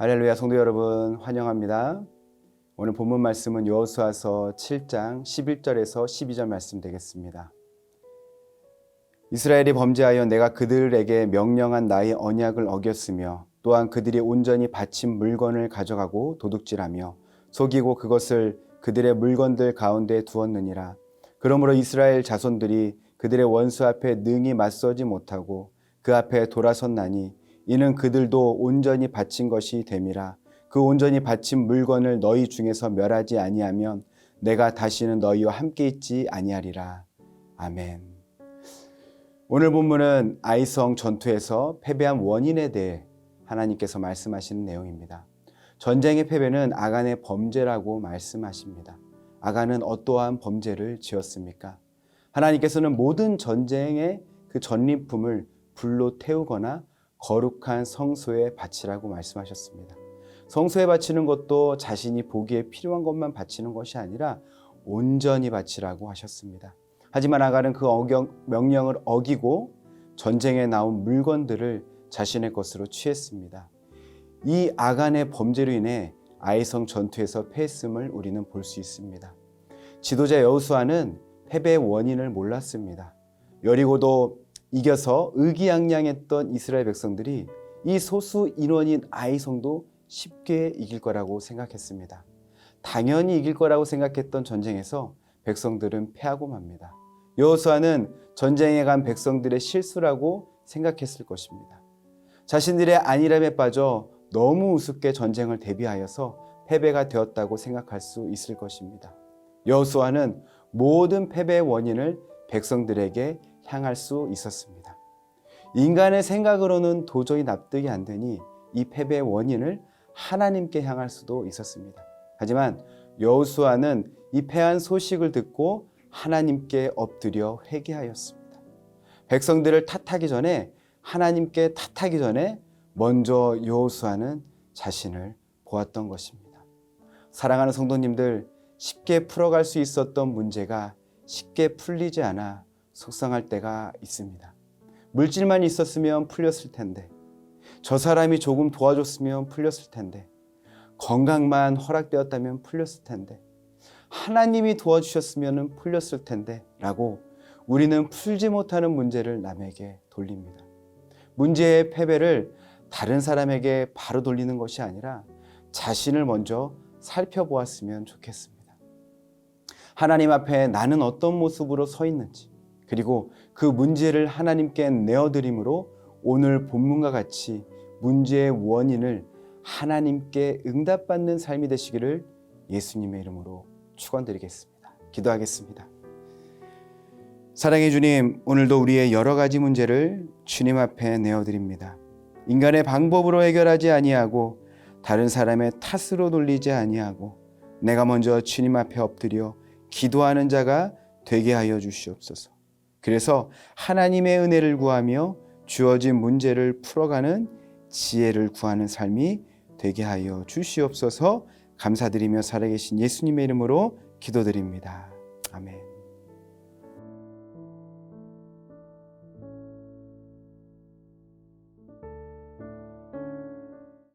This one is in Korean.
할렐루야 성도 여러분 환영합니다. 오늘 본문 말씀은 여호수아서 7장 11절에서 12절 말씀 되겠습니다. 이스라엘이 범죄하여 내가 그들에게 명령한 나의 언약을 어겼으며 또한 그들이 온전히 바친 물건을 가져가고 도둑질하며 속이고 그것을 그들의 물건들 가운데 두었느니라. 그러므로 이스라엘 자손들이 그들의 원수 앞에 능히 맞서지 못하고 그 앞에 돌아섰나니 이는 그들도 온전히 바친 것이 됨이라. 그 온전히 바친 물건을 너희 중에서 멸하지 아니하면 내가 다시는 너희와 함께 있지 아니하리라. 아멘. 오늘 본문은 아이성 전투에서 패배한 원인에 대해 하나님께서 말씀하시는 내용입니다. 전쟁의 패배는 아간의 범죄라고 말씀하십니다. 아간은 어떠한 범죄를 지었습니까? 하나님께서는 모든 전쟁의 그 전리품을 불로 태우거나 거룩한 성소에 바치라고 말씀하셨습니다. 성소에 바치는 것도 자신이 보기에 필요한 것만 바치는 것이 아니라 온전히 바치라고 하셨습니다. 하지만 아간은 그 어경, 명령을 어기고 전쟁에 나온 물건들을 자신의 것으로 취했습니다. 이 아간의 범죄로 인해 아이성 전투에서 패했음을 우리는 볼 수 있습니다. 지도자 여호수아는 패배의 원인을 몰랐습니다. 여리고도 이겨서 의기양양했던 이스라엘 백성들이 이 소수 인원인 아이성도 쉽게 이길 거라고 생각했습니다. 당연히 이길 거라고 생각했던 전쟁에서 백성들은 패하고 맙니다. 여호수아는 전쟁에 간 백성들의 실수라고 생각했을 것입니다. 자신들의 안일함에 빠져 너무 우습게 전쟁을 대비하여서 패배가 되었다고 생각할 수 있을 것입니다. 여호수아는 모든 패배의 원인을 백성들에게 향할 수 있었습니다. 인간의 생각으로는 도저히 납득이 안 되니 이 패배의 원인을 하나님께 향할 수도 있었습니다. 하지만 여호수아는 이 패한 소식을 듣고 하나님께 엎드려 회개하였습니다. 백성들을 탓하기 전에 하나님께 탓하기 전에 먼저 여호수아는 자신을 보았던 것입니다. 사랑하는 성도님들 쉽게 풀어갈 수 있었던 문제가 쉽게 풀리지 않아 속상할 때가 있습니다. 물질만 있었으면 풀렸을 텐데, 저 사람이 조금 도와줬으면 풀렸을 텐데, 건강만 허락되었다면 풀렸을 텐데, 하나님이 도와주셨으면 풀렸을 텐데, 라고 우리는 풀지 못하는 문제를 남에게 돌립니다. 문제의 패배를 다른 사람에게 바로 돌리는 것이 아니라 자신을 먼저 살펴보았으면 좋겠습니다. 하나님 앞에 나는 어떤 모습으로 서 있는지, 그리고 그 문제를 하나님께 내어드림으로 오늘 본문과 같이 문제의 원인을 하나님께 응답받는 삶이 되시기를 예수님의 이름으로 축원드리겠습니다. 기도하겠습니다. 사랑해 주님, 오늘도 우리의 여러 가지 문제를 주님 앞에 내어드립니다. 인간의 방법으로 해결하지 아니하고 다른 사람의 탓으로 돌리지 아니하고 내가 먼저 주님 앞에 엎드려 기도하는 자가 되게 하여 주시옵소서. 그래서 하나님의 은혜를 구하며 주어진 문제를 풀어가는 지혜를 구하는 삶이 되게 하여 주시옵소서 감사드리며 살아계신 예수님의 이름으로 기도드립니다. 아멘.